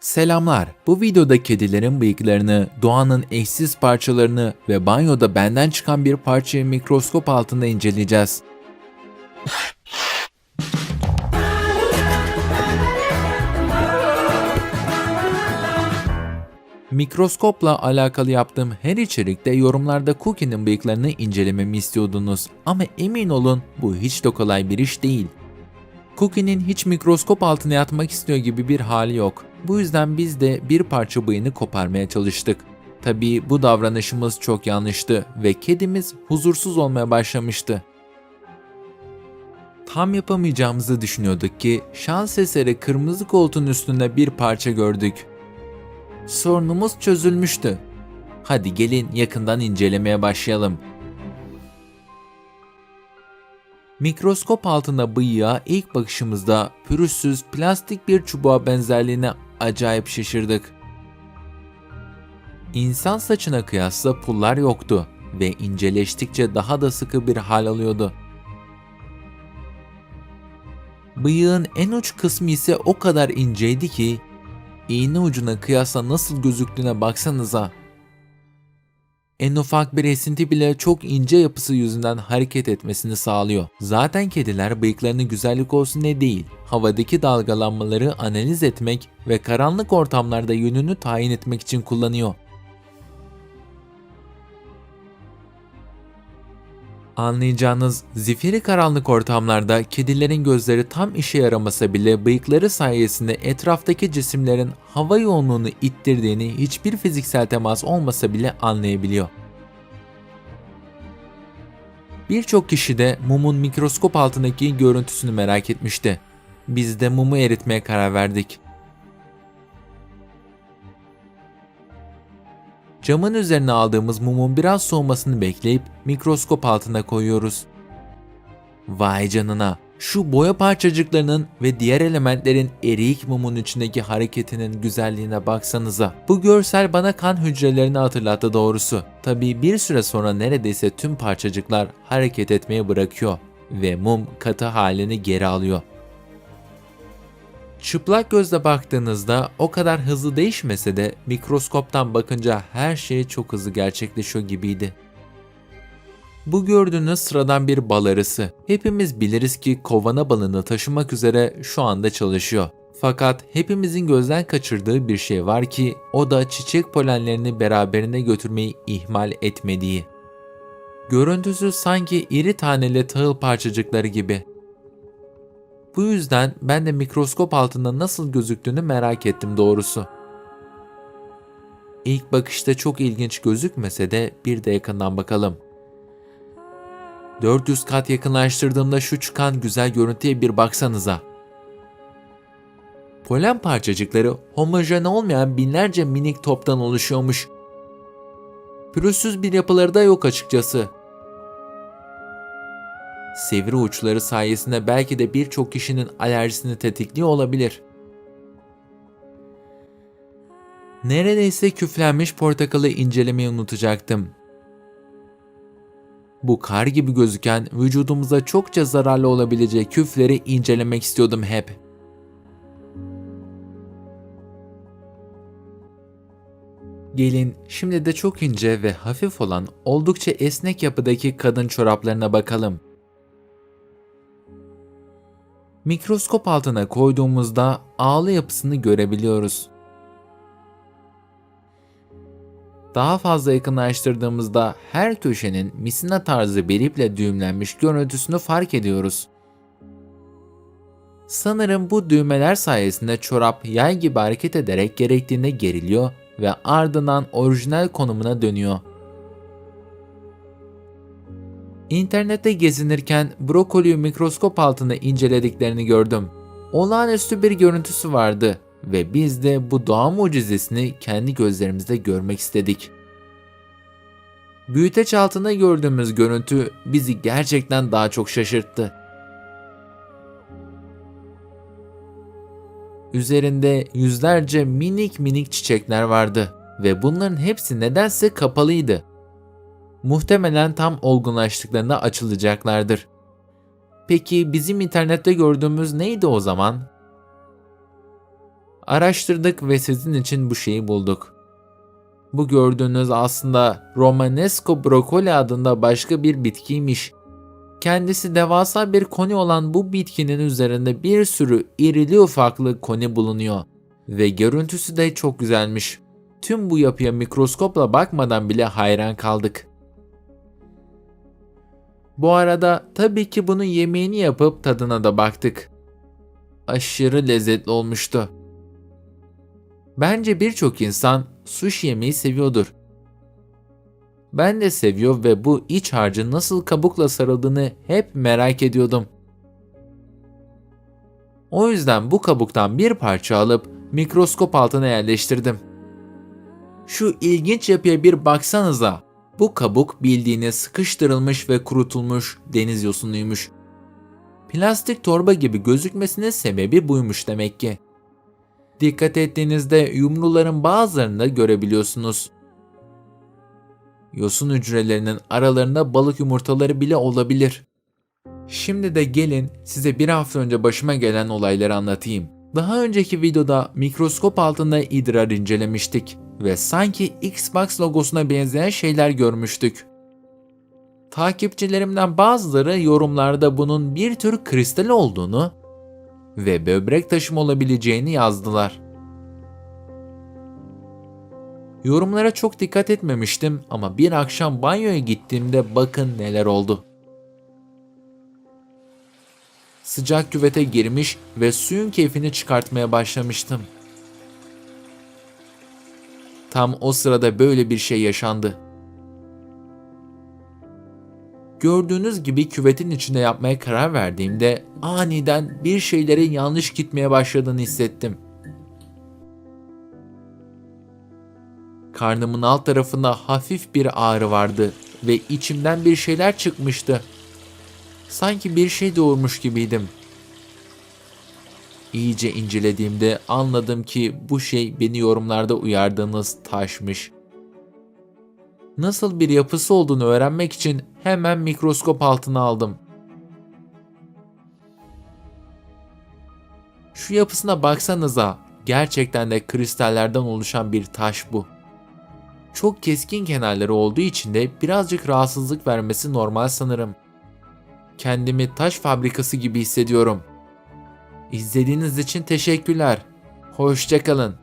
Selamlar. Bu videoda kedilerin bıyıklarını, doğanın eşsiz parçalarını ve banyoda benden çıkan bir parçayı mikroskop altında inceleyeceğiz. Mikroskopla alakalı yaptığım her içerikte yorumlarda Cookie'nin bıyıklarını incelememi istiyordunuz ama emin olun bu hiç de kolay bir iş değil. Cookie'nin hiç mikroskop altına yatmak istiyor gibi bir hali yok. Bu yüzden biz de bir parça bıyığını koparmaya çalıştık. Tabii bu davranışımız çok yanlıştı ve kedimiz huzursuz olmaya başlamıştı. Tam yapamayacağımızı düşünüyorduk ki şans eseri kırmızı koltuğun üstünde bir parça gördük. Sorunumuz çözülmüştü. Hadi gelin yakından incelemeye başlayalım. Mikroskop altında bıyığa ilk bakışımızda pürüzsüz plastik bir çubuğa benzerliğine acayip şaşırdık. İnsan saçına kıyasla pullar yoktu ve inceleştikçe daha da sıkı bir hal alıyordu. Bıyığın en uç kısmı ise o kadar inceydi ki iğne ucuna kıyasla nasıl gözüktüğüne baksanıza. En ufak bir esinti bile çok ince yapısı yüzünden hareket etmesini sağlıyor. Zaten kediler bıyıklarını güzellik olsun diye değil, havadaki dalgalanmaları analiz etmek ve karanlık ortamlarda yönünü tayin etmek için kullanıyor. Anlayacağınız zifiri karanlık ortamlarda kedilerin gözleri tam işe yaramasa bile bıyıkları sayesinde etraftaki cisimlerin hava yoğunluğunu ittirdiğini hiçbir fiziksel temas olmasa bile anlayabiliyor. Birçok kişi de mumun mikroskop altındaki görüntüsünü merak etmişti. Biz de mumu eritmeye karar verdik. Camın üzerine aldığımız mumun biraz soğumasını bekleyip mikroskop altına koyuyoruz. Vay canına! Şu boya parçacıklarının ve diğer elementlerin eriyik mumun içindeki hareketinin güzelliğine baksanıza. Bu görsel bana kan hücrelerini hatırlattı doğrusu. Tabii bir süre sonra neredeyse tüm parçacıklar hareket etmeye bırakıyor ve mum katı halini geri alıyor. Çıplak gözle baktığınızda o kadar hızlı değişmese de mikroskoptan bakınca her şey çok hızlı gerçekleşiyor gibiydi. Bu gördüğünüz sıradan bir bal arısı. Hepimiz biliriz ki kovana balını taşımak üzere şu anda çalışıyor. Fakat hepimizin gözden kaçırdığı bir şey var ki o da çiçek polenlerini beraberine götürmeyi ihmal etmediği. Görüntüsü sanki iri taneli tahıl parçacıkları gibi. Bu yüzden ben de mikroskop altında nasıl gözüktüğünü merak ettim doğrusu. İlk bakışta çok ilginç gözükmese de bir de yakından bakalım. 400 kat yakınlaştırdığımda şu çıkan güzel görüntüye bir baksanıza. Polen parçacıkları homojen olmayan binlerce minik toptan oluşuyormuş. Pürüzsüz bir yapıları da yok açıkçası. Sivri uçları sayesinde belki de birçok kişinin alerjisini tetikliyor olabilir. Neredeyse küflenmiş portakalı incelemeyi unutacaktım. Bu kar gibi gözüken vücudumuza çokça zararlı olabilecek küfleri incelemek istiyordum hep. Gelin şimdi de çok ince ve hafif olan oldukça esnek yapıdaki kadın çoraplarına bakalım. Mikroskop altına koyduğumuzda ağlı yapısını görebiliyoruz. Daha fazla yakınlaştırdığımızda her köşenin misina tarzı bir iple düğümlenmiş görüntüsünü fark ediyoruz. Sanırım bu düğmeler sayesinde çorap yay gibi hareket ederek gerektiğinde geriliyor ve ardından orijinal konumuna dönüyor. İnternette gezinirken brokoliyi mikroskop altında incelediklerini gördüm. Olağanüstü bir görüntüsü vardı ve biz de bu doğa mucizesini kendi gözlerimizde görmek istedik. Büyüteç altında gördüğümüz görüntü bizi gerçekten daha çok şaşırttı. Üzerinde yüzlerce minik minik çiçekler vardı ve bunların hepsi nedense kapalıydı. Muhtemelen tam olgunlaştıklarında açılacaklardır. Peki bizim internette gördüğümüz neydi o zaman? Araştırdık ve sizin için bu şeyi bulduk. Bu gördüğünüz aslında Romanesco brokoli adında başka bir bitkiymiş. Kendisi devasa bir koni olan bu bitkinin üzerinde bir sürü irili ufaklı koni bulunuyor ve görüntüsü de çok güzelmiş. Tüm bu yapıya mikroskopla bakmadan bile hayran kaldık. Bu arada tabii ki bunun yemeğini yapıp tadına da baktık. Aşırı lezzetli olmuştu. Bence birçok insan sushi yemeyi seviyordur. Ben de seviyor ve bu iç harcın nasıl kabukla sarıldığını hep merak ediyordum. O yüzden bu kabuktan bir parça alıp mikroskop altına yerleştirdim. Şu ilginç yapıya bir baksanıza. Bu kabuk bildiğiniz sıkıştırılmış ve kurutulmuş deniz yosunuymuş. Plastik torba gibi gözükmesinin sebebi buymuş demek ki. Dikkat ettiğinizde yumruların bazılarını da görebiliyorsunuz. Yosun hücrelerinin aralarında balık yumurtaları bile olabilir. Şimdi de gelin size bir hafta önce başıma gelen olayları anlatayım. Daha önceki videoda mikroskop altında idrar incelemiştik ve sanki Xbox logosuna benzeyen şeyler görmüştük. Takipçilerimden bazıları yorumlarda bunun bir tür kristal olduğunu ve böbrek taşım olabileceğini yazdılar. Yorumlara çok dikkat etmemiştim ama bir akşam banyoya gittiğimde bakın neler oldu. Sıcak küvete girmiş ve suyun keyfini çıkartmaya başlamıştım. Tam o sırada böyle bir şey yaşandı. Gördüğünüz gibi küvetin içinde yapmaya karar verdiğimde aniden bir şeylerin yanlış gitmeye başladığını hissettim. Karnımın alt tarafında hafif bir ağrı vardı ve içimden bir şeyler çıkmıştı. Sanki bir şey doğurmuş gibiydim. İyice incelediğimde anladım ki bu şey beni yorumlarda uyardığınız taşmış. Nasıl bir yapısı olduğunu öğrenmek için hemen mikroskop altına aldım. Şu yapısına baksanıza. Gerçekten de kristallerden oluşan bir taş bu. Çok keskin kenarları olduğu için de birazcık rahatsızlık vermesi normal sanırım. Kendimi taş fabrikası gibi hissediyorum. İzlediğiniz için teşekkürler. Hoşçakalın.